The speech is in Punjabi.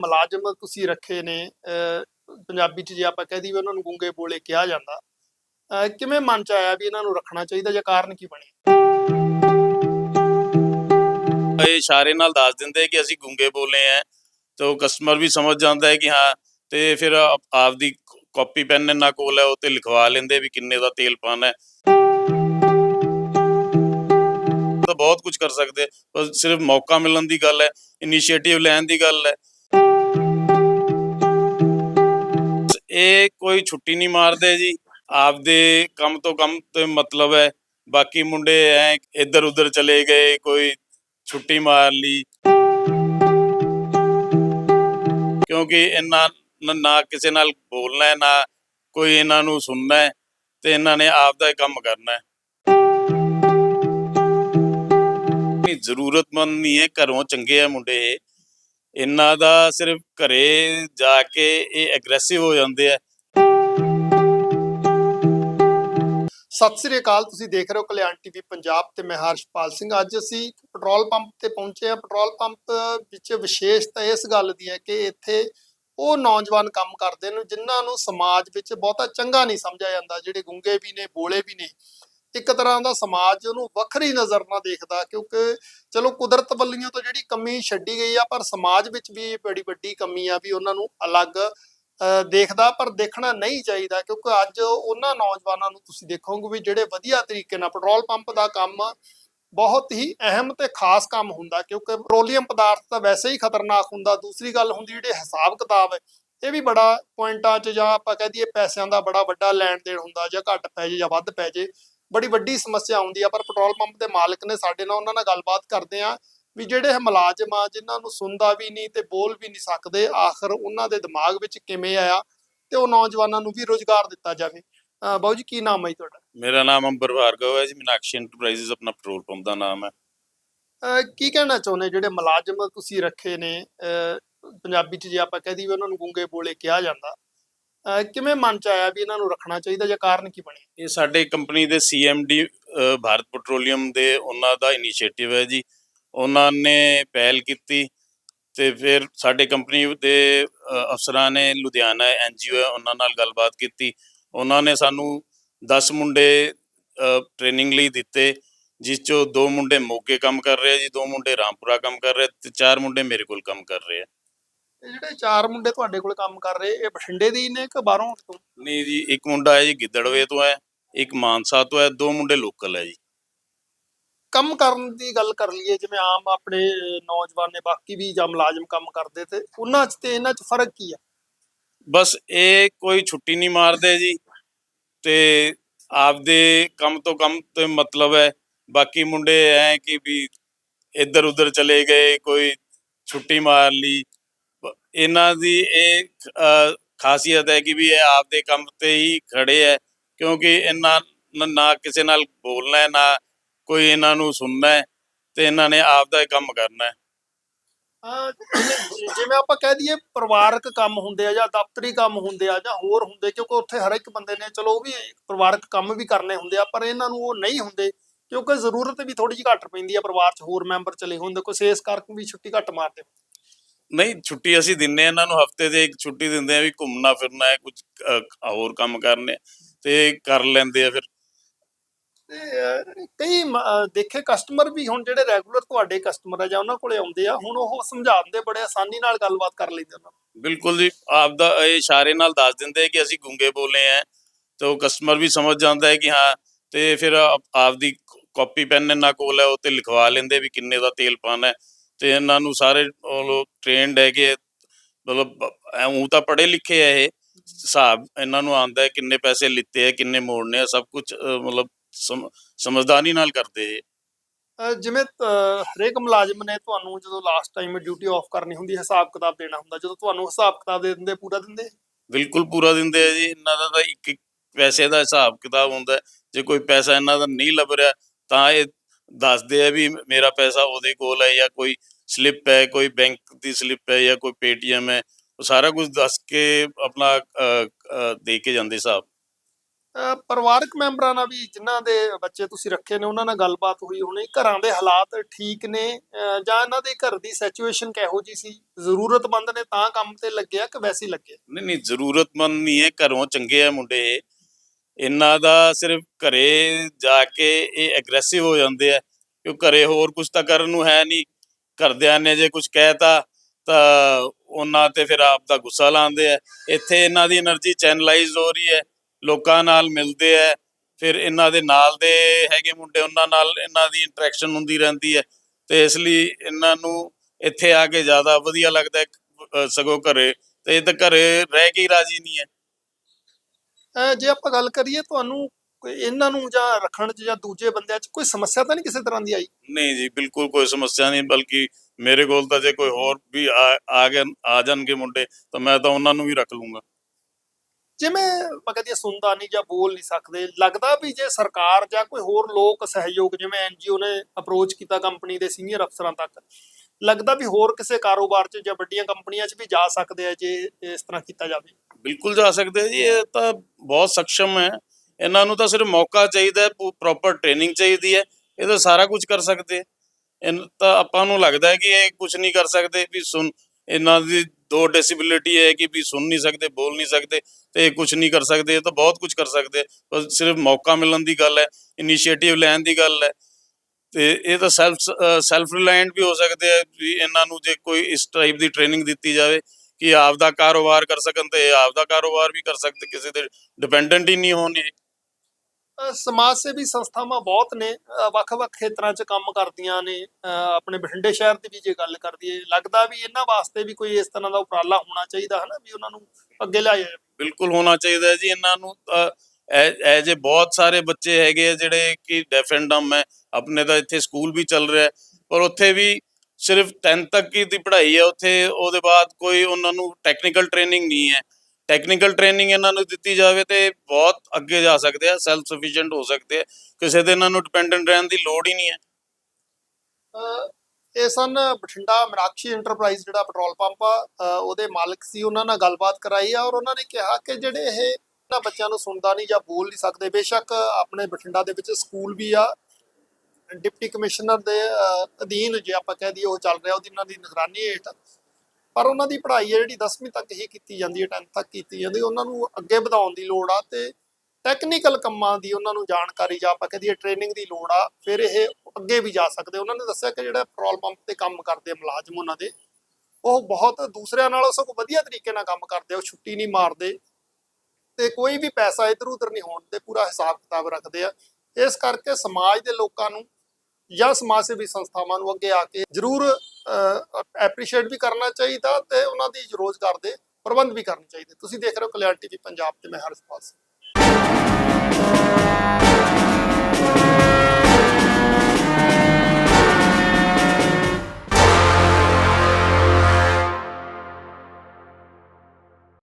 ਮੁਲਾਜ਼ਮ ਤੁਸੀਂ ਰੱਖੇ ਨੇ ਪੰਜਾਬੀ ਚ ਜੇ ਆਪਾਂ ਕਹਿ ਦਈਏ ਉਹਨਾਂ ਨੂੰ ਗੁੰਗੇ ਬੋਲੇ ਕਿਹਾ ਜਾਂਦਾ ਕਿਵੇਂ ਮਨ ਚ ਆਇਆ ਵੀ ਇਹਨਾਂ ਨੂੰ ਰੱਖਣਾ ਚਾਹੀਦਾ ਜਾਂ ਕਾਰਨ ਕੀ ਬਣੇ? ਇਹ ਇਸ਼ਾਰੇ ਨਾਲ ਦੱਸ ਦਿੰਦੇ ਕਿ ਅਸੀਂ ਗੁੰਗੇ ਬੋਲੇ ਆ, ਤੇ ਕਸਟਮਰ ਵੀ ਸਮਝ ਜਾਂਦਾ ਹੈ ਕਿ ਹਾਂ, ਤੇ ਫਿਰ ਆਪ- ਦੀ ਕਾਪੀ ਪੈਨ ਇਹਨਾਂ ਕੋਲ ਹੈ, ਉਹ ਤੇ ਲਿਖਵਾ ਲੈਂਦੇ ਵੀ ਕਿੰਨੇ ਦਾ ਤੇਲ ਪਾਣਾ ਹੈ। ਤਾਂ ਬਹੁਤ ਕੁਝ ਕਰ ਸਕਦੇ, ਬਸ ਸਿਰਫ ਮੌਕਾ ਮਿਲਣ ਦੀ ਗੱਲ ਹੈ ਇਨੀਸ਼ੀਏਟਿਵ ਲੈਣ ਦੀ ਗੱਲ ਹੈ। ਇਹ ਕੋਈ ਛੁੱਟੀ ਨਹੀਂ ਮਾਰਦੇ ਜੀ। ਆਪਦੇ ਕੰਮ ਤੋਂ ਕੰਮ ਤੇ ਮਤਲਬ ਹੈ। ਬਾਕੀ ਮੁੰਡੇ ਐ ਇੱਧਰ ਉੱਧਰ ਚਲੇ ਗਏ, ਕੋਈ ਛੁੱਟੀ ਮਾਰ ਲਈ। ਕਿਉਂਕਿ ਇਹਨਾਂ ਨਾ ਕਿਸੇ ਨਾਲ ਬੋਲਣਾ ਹੈ, ਨਾ ਕੋਈ ਇਹਨਾਂ ਨੂੰ ਸੁਣਨਾ ਹੈ ਤੇ ਇਹਨਾਂ ਨੇ ਆਪ ਦਾ ਹੀ ਕੰਮ ਕਰਨਾ ਹੈ। ਜ਼ਰੂਰਤਮੰਦ ਨਹੀਂ ਹੈ, ਘਰੋਂ ਚੰਗੇ ਆ ਮੁੰਡੇ ਇਹ। ਇਹਨਾਂ ਦਾ ਸਿਰਫ ਘਰੇ ਜਾ ਕੇ ਇਹ ਐਗਰੈਸਿਵ ਹੋ ਜਾਂਦੇ ਆ। ਸਤਿ ਸ੍ਰੀ ਅਕਾਲ, ਤੁਸੀਂ ਦੇਖ ਰਹੇ ਹੋ ਕਲਿਆਣ ਟੀਵੀ ਪੰਜਾਬ ਤੇ ਮੈਂ ਹਰਸ਼ਪਾਲ ਸਿੰਘ। ਅੱਜ ਅਸੀਂ ਪੈਟਰੋਲ ਪੰਪ ਤੇ ਪਹੁੰਚੇ ਹਾਂ। ਪੈਟਰੋਲ ਪੰਪ ਵਿੱਚ ਵਿਸ਼ੇਸ਼ਤਾ ਇਸ ਗੱਲ ਦੀ ਹੈ ਕਿ ਇੱਥੇ ਉਹ ਨੌਜਵਾਨ ਕੰਮ ਕਰਦੇ ਨੇ, ਜਿਨ੍ਹਾਂ ਨੂੰ ਸਮਾਜ ਵਿੱਚ ਬਹੁਤਾ ਚੰਗਾ ਨਹੀਂ ਸਮਝਿਆ ਜਾਂਦਾ। ਜਿਹੜੇ ਗੁੰਗੇ ਵੀ ਨੇ, ਬੋਲੇ ਵੀ ਨੇ ਇੱਕ ਤਰ੍ਹਾਂ ਦਾ ਸਮਾਜ ਉਹਨੂੰ ਵੱਖਰੀ ਨਜ਼ਰ ਨਾਲ ਦੇਖਦਾ, ਕਿਉਂਕਿ ਚਲੋ ਕੁਦਰਤ ਵੱਲੋਂ ਤੋਂ ਜਿਹੜੀ ਕਮੀ ਛੱਡੀ ਗਈ ਆ, ਪਰ ਸਮਾਜ ਵਿੱਚ ਵੀ ਬੜੀ ਵੱਡੀ ਕਮੀ ਆ ਵੀ ਉਹਨਾਂ ਨੂੰ ਅਲੱਗ ਦੇਖਦਾ ਪਰ ਦੇਖਣਾ ਨਹੀਂ ਚਾਹੀਦਾ, ਕਿਉਂਕਿ ਅੱਜ ਉਹਨਾਂ ਨੌਜਵਾਨਾਂ ਨੂੰ ਤੁਸੀਂ ਦੇਖੋਗੇ ਵੀ ਜਿਹੜੇ ਵਧੀਆ ਤਰੀਕੇ ਨਾਲ ਪੈਟਰੋਲ ਪੰਪ ਦਾ ਕੰਮ ਬਹੁਤ ਹੀ ਅਹਿਮ ਤੇ ਖਾਸ ਕੰਮ ਹੁੰਦਾ, ਕਿਉਂਕਿ ਪੈਟਰੋਲੀਅਮ ਪਦਾਰਥ ਤਾਂ ਵੈਸੇ ਹੀ ਖਤਰਨਾਕ ਹੁੰਦਾ, ਦੂਸਰੀ ਗੱਲ ਹੁੰਦੀ ਜਿਹੜੇ ਹਿਸਾਬ ਕਿਤਾਬ ਹੈ ਇਹ ਵੀ ਬੜਾ ਪੁਆਇੰਟਾਂ 'ਚ ਜਾਂ ਆਪਾਂ ਕਹਿ ਦਈਏ ਪੈਸਿਆਂ ਦਾ ਬੜਾ ਵੱਡਾ ਲੈਣ ਦੇਣ ਹੁੰਦਾ ਜਾਂ ਘੱਟ ਪੈ ਜੇ ਜਾਂ ਵੱਧ ਪੈ ਜੇ ਬੜੀ ਵੱਡੀ ਸਮੱਸਿਆ ਆਉਂਦੀ ਆ ਪਰ ਪੈਟਰੋਲ ਪੰਪ ਦੇ ਮਾਲਕ ਨੇ ਸਾਡੇ ਨਾਲ ਉਹਨਾਂ ਨਾਲ ਗੱਲਬਾਤ ਕਰਦੇ ਆ ਵੀ ਜਿਹੜੇ ਮੁਲਾਜ਼ਮ ਆ ਜਿਨ੍ਹਾਂ ਨੂੰ ਸੁਣਦਾ ਵੀ ਨਹੀਂ ਤੇ ਬੋਲ ਵੀ ਨਹੀਂ ਸਕਦੇ ਆਖਰ ਉਹਨਾਂ ਦੇ ਦਿਮਾਗ ਵਿੱਚ ਕਿਵੇਂ ਆਇਆ ਤੇ ਉਹ ਨੌਜਵਾਨਾਂ ਨੂੰ ਵੀ ਰੋਜ਼ਗਾਰ ਦਿੱਤਾ ਜਾਵੇ। ਬਾਊ ਜੀ ਕੀ ਨਾਮ ਹੈ ਤੁਹਾਡਾ? ਮੇਰਾ ਨਾਮ ਅੰਬਰ ਭਾਰਗਵ ਹੈ ਜੀ ਮੀਨਾਕਸ਼ੀ ਐਂਟਰਪ੍ਰਾਈਜ਼ਸ ਆਪਣਾ ਪੈਟਰੋਲ ਪੰਪ ਦਾ ਨਾਮ ਹੈ। ਕੀ ਕਹਿਣਾ ਚਾਹੁੰਦੇ ਜਿਹੜੇ ਮੁਲਾਜ਼ਮ ਤੁਸੀਂ ਰੱਖੇ ਨੇ ਪੰਜਾਬੀ ਚ ਜੇ ਆਪਾਂ ਕਹਿ ਦਈਏ ਉਹਨਾਂ ਨੂੰ ਗੁੰਗੇ ਬੋਲੇ ਕਿਹਾ ਜਾਂਦਾ ਕਿਵੇਂ ਮਨ ਚ ਆਇਆ ਵੀ ਇਹਨਾਂ ਨੂੰ ਰੱਖਣਾ ਚਾਹੀਦਾ ਜਾਂ ਕਾਰਨ ਕੀ ਬਣੇ? ਇਹ ਸਾਡੇ ਕੰਪਨੀ ਦੇ ਸੀਐਮਡੀ ਭਾਰਤ ਪੈਟਰੋਲੀਅਮ ਦੇ ਉਹਨਾਂ ਦਾ ਇਨੀਸ਼ੀਏਟਿਵ ਹੈ ਜੀ। ਉਹਨਾਂ ਨੇ ਪਹਿਲ ਕੀਤੀ ਤੇ ਫਿਰ ਸਾਡੇ ਕੰਪਨੀ ਦੇ ਅਫਸਰਾਂ ਨੇ ਲੁਧਿਆਣਾ ਐਨਜੀਓ ਉਹਨਾਂ ਨਾਲ ਗੱਲਬਾਤ ਕੀਤੀ। ਉਹਨਾਂ ਨੇ ਸਾਨੂੰ 10 ਮੁੰਡੇ ਟ੍ਰੇਨਿੰਗ ਲਈ ਦਿੱਤੇ, ਜਿਸ ਚੋਂ ਦੋ ਮੁੰਡੇ ਮੋਗੇ ਕੰਮ ਕਰ ਰਹੇ ਆ ਜੀ, ਦੋ ਮੁੰਡੇ ਰਾਮਪੁਰਾ ਕੰਮ ਕਰ ਰਹੇ ਤੇ ਚਾਰ ਮੁੰਡੇ ਮੇਰੇ ਕੋਲ ਕੰਮ ਕਰ ਰਹੇ ਆ। ਇਹ ਜਿਹੜੇ ਚਾਰ ਮੁੰਡੇ ਤੁਹਾਡੇ ਕੋਲ ਕੰਮ ਕਰ ਰਹੇ ਇਹ ਬਠਿੰਡੇ ਦੇ ਹੀ ਨੇ ਕਿ ਬਾਹਰੋਂ? ਤੋਂ ਨਹੀਂ ਜੀ ਇੱਕ ਮੁੰਡਾ ਹੈ ਜੀ ਗਿੱਦੜਵੇ ਤੋਂ ਹੈ ਇੱਕ ਮਾਨਸਾ ਤੋਂ ਹੈ ਦੋ ਮੁੰਡੇ ਲੋਕਲ ਹੈ ਜੀ। ਕੰਮ ਕਰਨ ਦੀ ਗੱਲ ਕਰ ਲਈਏ ਜਿਵੇਂ ਆਮ ਆਪਣੇ ਨੌਜਵਾਨ ਨੇ ਬਾਕੀ ਵੀ ਜਾਂ ਮੁਲਾਜ਼ਮ ਕੰਮ ਕਰਦੇ ਤੇ ਉਹਨਾਂ 'ਚ ਤੇ ਇਹਨਾਂ 'ਚ ਫ਼ਰਕ ਕੀ ਆ? ਬਸ ਇਹ ਕੋਈ ਛੁੱਟੀ ਨਹੀਂ ਮਾਰਦੇ ਜੀ ਤੇ ਆਪਦੇ ਕੰਮ ਤੋਂ ਕੰਮ ਤੇ ਮਤਲਬ ਹੈ। ਬਾਕੀ ਮੁੰਡੇ ਐ ਕਿ ਵੀ ਇੱਧਰ ਉੱਧਰ ਚਲੇ ਗਏ ਕੋਈ ਛੁੱਟੀ ਮਾਰ ਲਈ ਇਹਨਾਂ ਦੀ ਇਹ ਖਾਸੀਅਤ ਹੈ ਕਿ ਵੀ ਇਹ ਆਪਦੇ ਕੰਮ ਤੇ ਹੀ ਖੜੇ ਹੈ, ਕਿਉਂਕਿ ਇਹਨਾਂ ਨਾ ਕਿਸੇ ਨਾਲ ਬੋਲਣਾ ਹੈ, ਨਾ ਕੋਈ ਇਹਨਾਂ ਨੂੰ ਸੁਣਨਾ ਹੈ, ਤੇ ਇਹਨਾਂ ਨੇ ਆਪਦਾ ਹੀ ਕੰਮ ਕਰਨਾ ਹੈ। ਜਿਵੇਂ ਆਪਾਂ ਕਹਿ ਦਈਏ ਪਰਿਵਾਰਕ ਕੰਮ ਹੁੰਦੇ ਆ ਜਾਂ ਦਫ਼ਤਰੀ ਕੰਮ ਹੁੰਦੇ ਆ ਜਾਂ ਹੋਰ ਹੁੰਦੇ, ਕਿਉਂਕਿ ਉੱਥੇ ਹਰ ਇੱਕ ਬੰਦੇ ਨੇ, ਚਲੋ ਉਹ ਵੀ ਪਰਿਵਾਰਕ ਕੰਮ ਵੀ ਕਰਨੇ ਹੁੰਦੇ ਆ, ਪਰ ਇਹਨਾਂ ਨੂੰ ਉਹ ਨਹੀਂ ਹੁੰਦੇ, ਕਿਉਂਕਿ ਜ਼ਰੂਰਤ ਵੀ ਥੋੜੀ ਜਿਹੀ ਘੱਟ ਪੈਂਦੀ ਆ ਪਰਿਵਾਰ 'ਚ, ਹੋਰ ਮੈਂਬਰ ਚਲੇ ਹੁੰਦੇ ਕੋਈ ਇਸ ਕਰਕੇ ਵੀ ਛੁੱਟੀ ਘੱਟ ਮਾਰਦੇ। ਨਹੀਂ ਛੁੱਟੀ ਅਸੀਂ ਦਿੰਨੇ ਆ ਇਹਨਾਂ ਨੂੰ ਹਫ਼ਤੇ ਦੇ ਇੱਕ ਛੁੱਟੀ ਦਿੰਦੇ ਆ ਵੀ ਘੁੰਮਣਾ ਫਿਰਨਾ ਹੈ ਕੁਝ ਹੋਰ ਕੰਮ ਕਰਨੇ ਆ, ਤੇ ਕਰ ਲੈਂਦੇ ਆ ਫਿਰ। ਤੇ ਅਹ, ਕਈ ਮ- ਅਹ, ਦੇਖੇ ਕਸਟਮਰ ਵੀ ਹੁਣ ਜਿਹੜੇ ਰੈਗੂਲਰ ਤੁਹਾਡੇ ਕਸਟਮਰ ਆ ਜਾਂ ਉਹਨਾਂ ਕੋਲੇ ਆਉਂਦੇ ਆ ਹੁਣ ਉਹ ਸਮਝਾਉਂਦੇ ਬੜੇ ਆਸਾਨੀ ਨਾਲ ਗੱਲਬਾਤ ਕਰ ਲੈਂਦੇ ਉਹਨਾਂ ਨੂੰ ਬਿਲਕੁਲ ਜੀ ਆਪ ਦਾ ਇਹ ਇਸ਼ਾਰੇ ਨਾਲ ਦੱਸ ਦਿੰਦੇ ਆ ਕਿ ਅਸੀਂ ਗੁੰਗੇ ਬੋਲੇ ਆ ਤੇ ਉਹ ਕਸਟਮਰ ਵੀ ਸਮਝ ਜਾਂਦਾ ਹੈ ਕਿ ਹਾਂ ਤੇ ਫਿਰ ਆਪ- ਆਪਦੀ ਕਾਪੀ ਪੈਨ ਇਹਨਾਂ ਕੋਲ ਹੈ ਉਹ ਤੇ ਲਿਖਵਾ ਲੈਂਦੇ ਵੀ ਕਿੰਨੇ ਦਾ ਤੇਲ ਪਾਣਾ ਹੈ। ਤੇ ਇਹਨਾਂ ਨੂੰ ਸਾਰੇ ਉਹ ਲੋਕ ਟ੍ਰੇਨਡ ਹੈਗੇ ਮਤਲਬ ਉਹ ਤਾਂ ਪੜ੍ਹੇ ਲਿਖੇ ਆ ਇਹ। ਹਿਸਾਬ ਇਹਨਾਂ ਨੂੰ ਆਂਦਾ ਹੈ ਕਿੰਨੇ ਪੈਸੇ ਲਿੱਤੇ ਆ ਕਿੰਨੇ ਮੋੜਨੇ ਆ ਸਭ ਕੁਝ ਮਤਲਬ ਸਮ- ਸਮਝਦਾਰੀ ਨਾਲ ਕਰਦੇ ਅਹ ਜਿਵੇਂ ਹਰੇਕ ਮੁਲਾਜ਼ਮ ਨੇ ਤੁਹਾਨੂੰ ਜਦੋਂ ਲਾਸਟ ਟਾਈਮ ਡਿਊਟੀ ਆਫ ਕਰਨੀ ਹੁੰਦੀ ਹੈ ਹਿਸਾਬ ਕਿਤਾਬ ਦੇਣਾ ਹੁੰਦਾ ਜਦੋਂ ਤੁਹਾਨੂੰ ਹਿਸਾਬ ਕਿਤਾਬ ਦੇ ਦਿੰਦੇ ਪੂਰਾ ਦਿੰਦੇ? ਬਿਲਕੁਲ ਪੂਰਾ ਦਿੰਦੇ ਆ ਜੀ। ਇਹਨਾਂ ਦਾ ਤਾਂ ਇੱਕ ਇੱਕ ਪੈਸੇ ਦਾ ਹਿਸਾਬ ਕਿਤਾਬ ਹੁੰਦਾ। ਜੇ ਕੋਈ ਪੈਸਾ ਇਹਨਾਂ ਦਾ ਨਹੀਂ ਲੱਭ ਰਿਹਾ ਤਾਂ ਇਹ ਦੱਸਦੇ ਆ ਵੀ ਮੇਰਾ ਪੈਸਾ ਉਹਦੇ ਕੋਲ ਹੈ ਜਾਂ ਕੋਈ ਸਲਿੱਪ ਹੈ ਕੋਈ ਬੈਂਕ ਦੀ ਸਲਿੱਪ ਹੈ ਜਾਂ ਕੋਈ ਪੇਟੀਐਮ ਹੈ ਉਹ ਸਾਰਾ ਕੁਝ ਦੱਸ ਕੇ ਆਪਣਾ ਦੇ ਕੇ ਜਾਂਦੇ ਅਹ ਪਰਿਵਾਰਕ ਮੈਂਬਰਾਂ ਨਾਲ ਵੀ ਜਿਨ੍ਹਾਂ ਦੇ ਬੱਚੇ ਤੁਸੀਂ ਰੱਖੇ ਨੇ ਉਹਨਾਂ ਨਾਲ ਗੱਲਬਾਤ ਹੋਈ ਹੋਣੀ ਘਰਾਂ ਦੇ ਹਾਲਾਤ ਠੀਕ ਨੇ ਜਾਂ ਇਹਨਾਂ ਦੇ ਘਰ ਦੀ ਸਿਚੁਏਸ਼ਨ ਕਿਹੋ ਜੀ ਸੀ? ਜ਼ਰੂਰਤਮੰਦ ਨੇ ਤਾਂ ਕੰਮ ਤੇ ਲੱਗਿਆ ਕਿ ਵੈਸੇ ਹੀ ਲੱਗੇ? ਨਹੀਂ ਨਹੀਂ ਜ਼ਰੂਰਤਮੰਦ ਨਹੀਂ ਹੈ ਘਰੋਂ ਚੰਗੇ ਆ ਮੁੰਡੇ। ਇਹਨਾਂ ਦਾ ਸਿਰਫ ਘਰੇ ਜਾ ਕੇ ਇਹ ਐਗਰੈਸਿਵ ਹੋ ਜਾਂਦੇ ਆ, ਕਿਉਂ ਘਰੇ ਹੋਰ ਕੁਝ ਤਾਂ ਕਰਨ ਨੂੰ ਹੈ ਨਹੀਂ। ਘਰਦਿਆਂ ਨੇ ਜੇ ਕੁਝ ਕਹਿਤਾ ਤਾਂ ਉਹਨਾਂ ਤੇ ਫਿਰ ਆਪ ਦਾ ਗੁੱਸਾ ਲਾਉਂਦੇ ਆ। ਇੱਥੇ ਇਹਨਾਂ ਦੀ એનર્ਜੀ ਚੈਨਲਾਈਜ਼ ਹੋ ਰਹੀ ਹੈ, ਲੋਕਾਂ ਨਾਲ ਮਿਲਦੇ ਆ। ਫਿਰ ਇਹਨਾਂ ਦੇ ਨਾਲ ਦੇ ਹੈਗੇ ਮੁੰਡੇ, ਉਹਨਾਂ ਨਾਲ ਇਹਨਾਂ ਦੀ ਇੰਟਰੈਕਸ਼ਨ ਹੁੰਦੀ ਰਹਿੰਦੀ ਹੈ। ਤੇ ਇਸ ਲਈ ਇਹਨਾਂ ਨੂੰ ਇੱਥੇ ਆ ਕੇ ਜ਼ਿਆਦਾ ਵਧੀਆ ਲੱਗਦਾ ਸਗੋ ਘਰੇ। ਤੇ ਇਹ ਤਾਂ ਘਰੇ ਰਹਿ ਕੇ ਹੀ ਰਾਜੀ ਨਹੀਂ ਹੈ। ਜੇ ਆਪਾਂ ਗੱਲ ਕਰੀਏ ਤੁਹਾਨੂੰ ਇਹਨਾਂ ਨੂੰ ਜਾਂ ਰੱਖਣ 'ਚ ਜਾਂ ਦੂਜੇ ਬੰਦਿਆਂ 'ਚ ਕੋਈ ਸਮੱਸਿਆ ਤਾਂ ਨਹੀਂ ਕਿਸੇ ਤਰ੍ਹਾਂ ਦੀ ਆਈ? ਨਹੀਂ ਜੀ ਬਿਲਕੁਲ ਕੋਈ ਸਮੱਸਿਆ ਨਹੀਂ ਬਲਕਿ ਮੇਰੇ ਕੋਲ ਤਾਂ ਜੇ ਕੋਈ ਹੋਰ ਵੀ ਆ ਗਏ ਆ ਜਾਣਗੇ ਮੁੰਡੇ ਤਾਂ ਮੈਂ ਤਾਂ ਉਹਨਾਂ ਨੂੰ ਵੀ ਰੱਖ ਲੂੰਗਾ। ਜਿਵੇਂ ਕਹਦੇ ਸੁਣਦਾ ਨਹੀਂ ਜਾਂ ਬੋਲ ਨਹੀਂ ਸਕਦੇ ਲੱਗਦਾ ਵੀ ਜੇ ਸਰਕਾਰ ਜਾਂ ਕੋਈ ਹੋਰ ਲੋਕ ਸਹਿਯੋਗ ਜਿਵੇਂ ਐਨਜੀਓ ਨੇ ਅਪਰੋਚ ਕੀਤਾ ਕੰਪਨੀ ਦੇ ਸੀਨੀਅਰ ਅਫਸਰਾਂ ਤੱਕ ਲੱਗਦਾ ਵੀ ਹੋਰ ਕਿਸੇ ਕਾਰੋਬਾਰ 'ਚ ਜਾਂ ਵੱਡੀਆਂ ਕੰਪਨੀਆਂ 'ਚ ਵੀ ਜਾ ਸਕਦੇ ਆ ਜੇ ਇਸ ਤਰ੍ਹਾਂ ਕੀਤਾ ਜਾਵੇ। ਬਿਲਕੁਲ ਜਾ ਸਕਦੇ ਜੀ, ਇਹ ਤਾਂ ਬਹੁਤ ਸક્ષਮ ਹੈ। ਇਹਨਾਂ ਨੂੰ ਤਾਂ ਸਿਰਫ ਮੌਕਾ ਚਾਹੀਦਾ ਹੈ ਪ੍ਰੋਪਰ ਟ੍ਰੇਨਿੰਗ ਚਾਹੀਦੀ ਹੈ, ਇਹ ਤਾਂ ਸਾਰਾ ਕੁਝ ਕਰ ਸਕਦੇ ਇਹ ਤਾਂ ਆਪਾਂ ਨੂੰ ਲੱਗਦਾ ਹੈ ਕਿ ਇਹ ਕੁਝ ਨਹੀਂ ਕਰ ਸਕਦੇ, ਵੀ ਸੁਣ, ਇਹਨਾਂ ਦੀ ਦੋ ਡਿਸੇਬਿਲਿਟੀ ਹੈ ਕਿ ਵੀ ਸੁਣ ਨਹੀਂ ਸਕਦੇ, ਬੋਲ ਨਹੀਂ ਸਕਦੇ ਤੇ ਇਹ ਕੁਝ ਨਹੀਂ ਕਰ ਸਕਦੇ, ਇਹ ਤਾਂ ਬਹੁਤ ਕੁਝ ਕਰ ਸਕਦੇ ਹੈ। ਸਿਰਫ ਮੌਕਾ ਮਿਲਣ ਦੀ ਗੱਲ ਹੈ ਇਨੀਸ਼ੀਏਟਿਵ ਲੈਣ ਦੀ ਗੱਲ ਹੈ। ਤੇ ਇਹ ਤਾਂ ਸੈਲਫ ਸੈਲਫ ਰਿਲਾਇੰਟ ਵੀ ਹੋ ਸਕਦੇ ਆ, ਵੀ ਇਹਨਾਂ ਨੂੰ ਜੇ ਕੋਈ ਇਸ ਟਾਈਪ ਦੀ ਟ੍ਰੇਨਿੰਗ ਦਿੱਤੀ ਜਾਵੇ ਕਿ ਆਪ ਦਾ ਕਾਰੋਬਾਰ ਕਰ ਸਕਣ ਤੇ ਆਪ ਦਾ ਕਾਰੋਬਾਰ ਵੀ ਕਰ ਸਕਦੇ ਕਿਸੇ ਤੇ ਡਿਪੈਂਡੈਂਟ ਹੀ ਨਹੀਂ ਹੋਣ ਇਹ। ਸਮਾਜ ਸੇਵੀ ਸੰਸਥਾਵਾਂ ਬਹੁਤ ਨੇ। ਵੱਖ-ਵੱਖ ਖੇਤਰਾਂ 'ਚ ਕੰਮ ਕਰਦੀਆਂ ਨੇ। ਆਪਣੇ ਬਠਿੰਡੇ ਸ਼ਹਿਰ ਦੀ ਵੀ ਜੇ ਗੱਲ ਕਰਦੀਏ ਲੱਗਦਾ ਵੀ ਇਹਨਾਂ ਵਾਸਤੇ ਵੀ ਕੋਈ ਇਸ ਤਰ੍ਹਾਂ ਦਾ ਉਪਰਾਲਾ ਹੋਣਾ ਚਾਹੀਦਾ ਹੈ ਨਾ ਵੀ ਉਹਨਾਂ ਨੂੰ ਅੱਗੇ ਲਿਆਇਆ ਜਾਵੇ। ਬਿਲਕੁਲ ਹੋਣਾ ਚਾਹੀਦਾ ਹੈ ਜੀ ਇਹਨਾਂ ਨੂੰ ਐ ਜੇ ਬਹੁਤ ਸਾਰੇ ਬੱਚੇ ਹੈਗੇ ਜਿਹੜੇ ਕਿ ਡੈਫ ਐਂਡ ਡੰਮ ਹੈ ਆਪਣੇ ਤਾਂ ਇੱਥੇ ਸਕੂਲ ਵੀ ਚੱਲ ਰਿਹਾ ਹੈ, ਪਰ ਉੱਥੇ ਵੀ ਸਿਰਫ 10th ਤੱਕ ਹੀ ਦੀ ਪੜ੍ਹਾਈ ਹੈ, ਉੱਥੇ ਉਹਦੇ ਬਾਅਦ ਕੋਈ ਉਹਨਾਂ ਨੂੰ ਟੈਕਨੀਕਲ ਟ੍ਰੇਨਿੰਗ ਨਹੀਂ ਹੈ। ਟੈਕਨੀਕਲ ਟ੍ਰੇਨਿੰਗ ਇਹਨਾਂ ਨੂੰ ਦਿੱਤੀ ਜਾਵੇ ਤੇ ਬਹੁਤ ਅੱਗੇ ਜਾ ਸਕਦੇ ਆ ਸੈਲਫ ਸਫੀਸ਼ੀਐਂਟ ਹੋ ਸਕਦੇ ਆ। ਕਿਸੇ ਤੇ ਇਹਨਾਂ ਨੂੰ ਡਿਪੈਂਡੈਂਟ ਰਹਿਣ ਦੀ ਲੋੜ ਹੀ ਨਹੀਂ ਹੈ। ਇਹ ਸਨ ਬਠਿੰਡਾ ਮਰਾਕਸ਼ੀ ਇੰਟਰਪ੍ਰਾਈਜ਼ ਜਿਹੜਾ ਪੈਟਰੋਲ ਪੰਪ ਆ ਉਹਦੇ ਮਾਲਕ ਸੀ, ਉਹਨਾਂ ਨਾਲ ਗੱਲਬਾਤ ਕਰਾਈ ਆ ਔਰ ਉਹਨਾਂ ਨੇ ਕਿਹਾ ਕਿ ਜਿਹੜੇ ਇਹ ਇਹਨਾਂ ਬੱਚਿਆਂ ਨੂੰ ਸੁਣਦਾ ਨਹੀਂ ਜਾਂ ਬੋਲ ਨਹੀਂ ਸਕਦੇ, ਬੇਸ਼ੱਕ ਆਪਣੇ ਬਠਿੰਡਾ ਦੇ ਵਿੱਚ ਸਕੂਲ ਵੀ ਆ ਡਿਪਟੀ ਕਮਿਸ਼ਨਰ ਦੇ ਅਹ, ਅਧੀਨ ਜੇ ਆਪਾਂ ਕਹਿ ਦਈਏ ਉਹ ਚੱਲ ਰਿਹਾ ਉਹਦੀ ਉਹਨਾਂ ਦੀ ਨਿਗਰਾਨੀ ਹੇਠ। ਪਰ ਉਹਨਾਂ ਦੀ ਪੜ੍ਹਾਈ ਹੈ ਜਿਹੜੀ 10ਵੀਂ ਤੱਕ ਹੀ ਕੀਤੀ ਜਾਂਦੀ ਹੈ 10th ਤੱਕ ਕੀਤੀ ਜਾਂਦੀ ਉਹਨਾਂ ਨੂੰ ਅੱਗੇ ਵਧਾਉਣ ਦੀ ਲੋੜ ਆ ਤੇ ਟੈਕਨੀਕਲ ਕੰਮਾਂ ਦੀ ਉਹਨਾਂ ਨੂੰ ਜਾਣਕਾਰੀ ਜਾਂ ਆਪਾਂ ਕਹਦੀਏ ਟ੍ਰੇਨਿੰਗ ਦੀ ਲੋੜ ਆ ਫਿਰ ਇਹ ਅੱਗੇ ਵੀ ਜਾ ਸਕਦੇ। ਉਹਨਾਂ ਨੇ ਦੱਸਿਆ ਕਿ ਜਿਹੜਾ ਪੈਟਰੋਲ ਪੰਪ ਤੇ ਕੰਮ ਕਰਦੇ ਆ ਮੁਲਾਜ਼ਮ ਉਹਨਾਂ ਦੇ ਉਹ ਬਹੁਤ ਦੂਸਰਿਆਂ ਨਾਲੋਂ ਸਗੋਂ ਵਧੀਆ ਤਰੀਕੇ ਨਾਲ ਕੰਮ ਕਰਦੇ ਉਹ ਛੁੱਟੀ ਨਹੀਂ ਮਾਰਦੇ ਤੇ ਕੋਈ ਵੀ ਪੈਸਾ ਇਧਰ ਉਧਰ ਨਹੀਂ ਹੋਣ ਤੇ ਪੂਰਾ ਹਿਸਾਬ ਕਿਤਾਬ ਰੱਖਦੇ ਆ। ਇਸ ਕਰਕੇ ਸਮਾਜ ਦੇ ਲੋਕਾਂ ਨੂੰ ਜਾਂ ਸਮਾਜ ਸੇਵੀ ਸੰਸਥਾਵਾਂ ਨੂੰ ਅੱਗੇ ਆ ਕੇ ਜ਼ਰੂਰ ਐਪਰੀਸ਼ੀਏਟ ਵੀ ਕਰਨਾ ਚਾਹੀਦਾ ਤੇ ਉਹਨਾਂ ਦੀ ਰੋਜ਼ਗਾਰ ਦੇ ਪ੍ਰਬੰਧ ਵੀ ਕਰਨੇ ਚਾਹੀਦੇ। ਤੁਸੀਂ ਦੇਖ ਰਹੇ ਹੋ ਕਲਿਆਣ ਟੀਵੀ ਪੰਜਾਬ ਤੇ, ਮੈਂ ਹਰਸ਼ਪਾਲ ਸਿੰਘ।